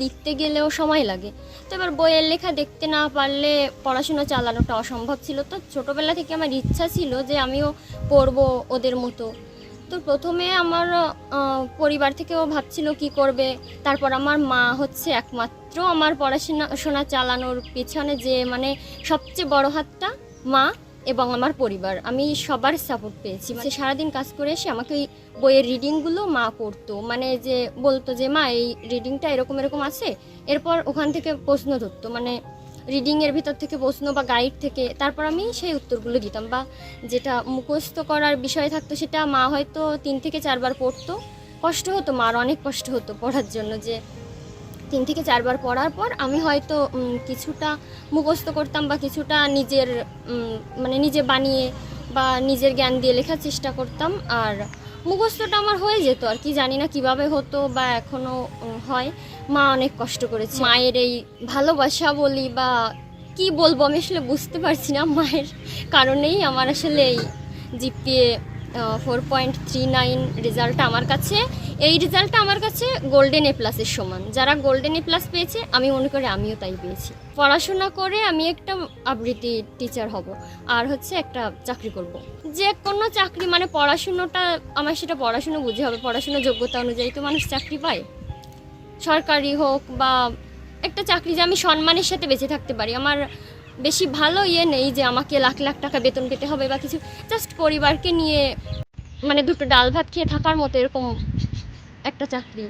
লিখতে গেলেও সময় লাগে। তো এবার বইয়ের লেখা দেখতে না পারলে পড়াশোনা চালানোটা অসম্ভব ছিল। তো ছোটোবেলা থেকে আমার ইচ্ছা ছিল যে আমিও পড়ব ওদের মতো। তো প্রথমে আমার পরিবার থেকেও ভাবছিল কি করবে। তারপর আমার মা হচ্ছে একমাত্র আমার পড়াশোনা, শোনা চালানোর পেছনে যে মানে সবচেয়ে বড় হাতটা মা। এবং আমার পরিবার। আমি সবার সাপোর্ট পেয়েছি। মানে সারাদিন কাজ করে এসে আমাকে ওই বইয়ের রিডিংগুলো মা করতো। মানে যে বলতো যে, মা, এই রিডিংটা এরকম এরকম আছে। এরপর ওখান থেকে প্রশ্ন ধরতো। মানে রিডিংয়ের ভিতর থেকে প্রশ্ন বা গাইড থেকে তারপর আমি সেই উত্তরগুলো দিতাম বা যেটা মুখস্থ করার বিষয় থাকতো সেটা মা হয়তো তিন থেকে চারবার পড়তো। কষ্ট হতো মার, অনেক কষ্ট হতো পড়ার জন্য যে তিন থেকে চারবার পড়ার পর আমি হয়তো কিছুটা মুখস্থ করতাম বা কিছুটা নিজের মানে নিজে বানিয়ে বা নিজের জ্ঞান দিয়ে লেখার চেষ্টা করতাম। আর মুখস্থটা আমার হয়ে যেত আর কি, জানি না কীভাবে হতো বা এখনও হয়। মা অনেক কষ্ট করেছে। মায়ের এই ভালোবাসা বলি বা কি বলব আমি আসলে বুঝতে পারছি না। মায়ের কারণেই আমার আসলে এই GPA four point three nine রেজাল্টটা আমার কাছে। এই রেজাল্টটা আমার কাছে গোল্ডেন এ প্লাসের সমান। যারা গোল্ডেন এ প্লাস পেয়েছে, আমি মনে করি আমিও তাই পেয়েছি। পড়াশোনা করে আমি একটা আবৃত্তি টিচার হব, আর হচ্ছে একটা চাকরি করব। যে কোনো চাকরি মানে পড়াশুনোটা, আমার সেটা পড়াশুনো বুঝে হবে, পড়াশুনো যোগ্যতা অনুযায়ী তো মানুষ চাকরি পায়। সরকারি হোক বা একটা চাকরি যে আমি সম্মানের সাথে বেঁচে থাকতে পারি, আমার বেশি ভালো ইয়ে নেই যে আমাকে লাখ লাখ টাকা বেতন পেতে হবে বা কিছু। জাস্ট পরিবারকে নিয়ে মানে দুটো ডাল ভাত খেয়ে থাকার মতো এরকম একটা চাকরি।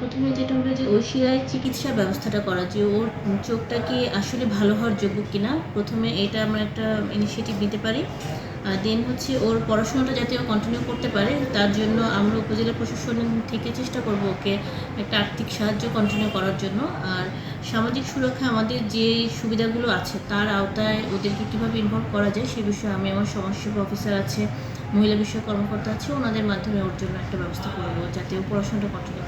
প্রথমে যেটা হলো যে ঐশিয়ায় চিকিৎসা ব্যবস্থাটা করা, যে ওর চোখটা কি আসলে ভালো হওয়ার যোগ্য কিনা, প্রথমে এটা আমরা একটা ইনিশিয়েটিভ নিতে পারি। দেন হচ্ছে ওর পড়াশোনাটা যাতে ও কন্টিনিউ করতে পারে, তার জন্য আমরা উপজেলা প্রশাসন থেকে চেষ্টা করব ওকে একটা আর্থিক সাহায্য কন্টিনিউ করার জন্য। আর সামাজিক সুরক্ষা আমাদের যে সুবিধাগুলো আছে, তার আওতায় ওদেরকে কীভাবে ইনভলভ করা যায়, সে বিষয়ে আমি আমার সমাজসেবা অফিসার আছে, মহিলা বিষয়ক কর্মকর্তা আছে, ওনাদের মাধ্যমে ওর জন্য একটা ব্যবস্থা করব যাতে ও পড়াশোনাটা কন্টিনিউ